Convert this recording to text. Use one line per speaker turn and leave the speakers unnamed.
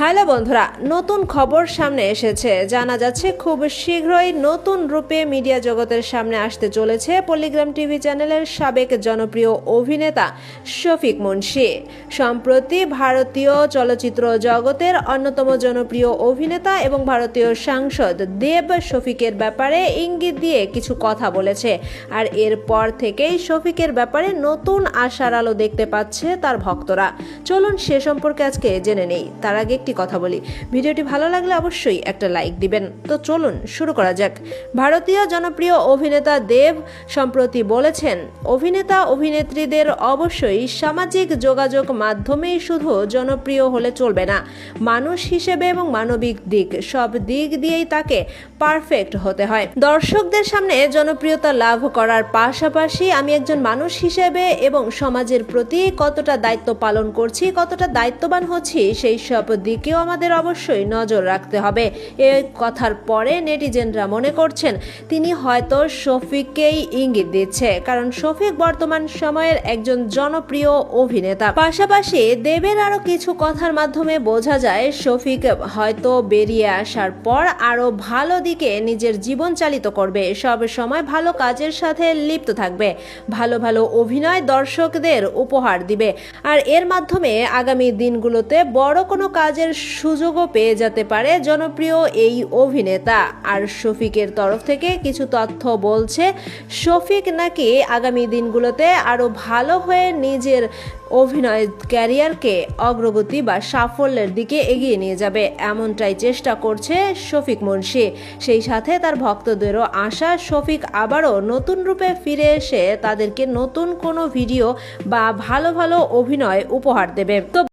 Hello বন্ধুরা, নতুন খবর সামনে এসেছে। জানা যাচ্ছে খুব শীঘ্রই নতুন রূপে মিডিয়া জগতের সামনে আসতে চলেছে পল্লিগ্রাম টিভি চ্যানেলের সাবেক জনপ্রিয় অভিনেতা শফিক মুন্সি। সম্প্রতি ভারতীয় চলচ্চিত্র জগতের অন্যতম জনপ্রিয় অভিনেতা এবং ভারতীয় সাংসদ দেব শফিকের ব্যাপারে ইঙ্গিত দিয়ে কিছু কথা বলেছে। আর এরপর থেকেই শফিকের ব্যাপারে নতুন আশার আলো দেখতে পাচ্ছে তার ভক্তরা। চলুন সে সম্পর্কে আজকে জেনে নেই। তার আগে একটি কথা বলি। ভিডিওটি ভালো লাগলে অবশ্যই একটা লাইক দিবেন। তো চলুন, শুরু করা যাক। ভারতীয় জনপ্রিয় অভিনেতা দেব সম্প্রতি বলেছেন, অভিনেতা, অভিনেত্রীদের অবশ্যই সামাজিক যোগাযোগ মাধ্যমেই শুধু জনপ্রিয় হলে চলবে না। মানুষ হিসেবে এবং মানবিক দিক, সব দিক দিয়েই তাকে পারফেক্ট হতে হয়। দর্শকদের সামনে জনপ্রিয়তা লাভ করার পাশাপাশি, আমি একজন মানুষ হিসেবে এবং সমাজের প্রতি কতটা দায়িত্ব পালন করছি, কতটা দায়িত্ববান হচ্ছি, সেই সব দিকেও আমাদের অবশ্যই নজর রাখতে হবে। এই কথার পরে নেটিজেনরা মনে করছেন, তিনি হয়তো শফিককেই ইঙ্গিত দিচ্ছে, কারণ শফিক বর্তমান সময়ের একজন জনপ্রিয় অভিনেতা। পাশাপাশি দেবের আরও কিছু কথার মাধ্যমে বোঝা যায়, শফিক হয়তো বেরিয়ে আসার পর আরও ভালো দিকে নিজের জীবন চালিত করবে। সব সময় ভালো কাজের সাথে লিপ্ত থাকবে। ভালো ভালো অভিনয় দর্শকদের উপহার দিবে। আর এর মাধ্যমে আগামী দিনগুলোতে বড় কোনো কাজের সুযোগও পেয়ে যেতে পারে জনপ্রিয় এই অভিনেতা। আর শফিকের তরফ থেকে কিছু তথ্য বলছে শফিক নাকি আগামী দিনগুলোতে আরও ভালো হয়ে নিজের অভিনয় ক্যারিয়ারকে অগ্রগতি বা সাফল্যের দিকে এগিয়ে নিয়ে যাবে, এমনটাই চেষ্টা করছে শফিক মুন্সি। সেই সাথে তার ভক্তদেরও আশা শফিক আবারও নতুন রূপে ফিরে এসে তাদেরকে নতুন কোনো ভিডিও বা ভালো ভালো অভিনয় উপহার দেবে। তো